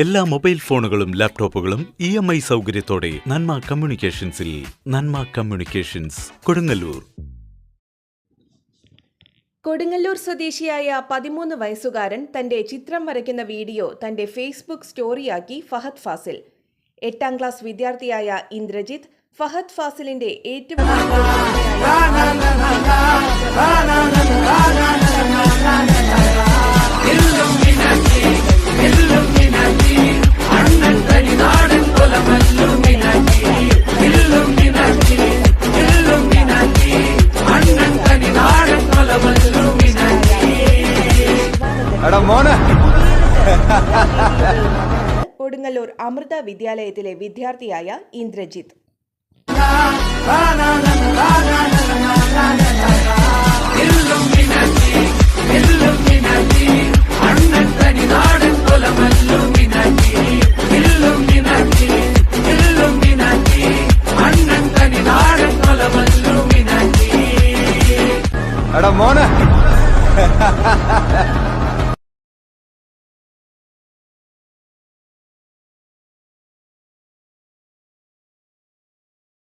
എല്ലാ മൊബൈൽ ഫോണുകളും ലാപ്ടോപ്പുകളും ഇ എം ഐ സൗകര്യത്തോടെ നന്മ കമ്മ്യൂണിക്കേഷൻസിൽ നന്മ കമ്മ്യൂണിക്കേഷൻസ് കൊടുങ്ങല്ലൂർ. കൊടുങ്ങല്ലൂർ സ്വദേശിയായ പതിമൂന്ന് വയസ്സുകാരൻ തന്റെ ചിത്രം വരയ്ക്കുന്ന വീഡിയോ തന്റെ ഫേസ്ബുക്ക് സ്റ്റോറിയാക്കി ഫഹദ് ഫാസിൽ. എട്ടാം ക്ലാസ് വിദ്യാർത്ഥിയായ ഇന്ദ്രജിത്ത് ഫഹദ് ഫാസിലിന്റെ ഏറ്റവും കൊടുങ്ങല്ലൂർ അമൃത വിദ്യാലയത്തിലെ വിദ്യാർത്ഥിയായ ഇന്ദ്രജിത്ത്. എടാ മോനെ.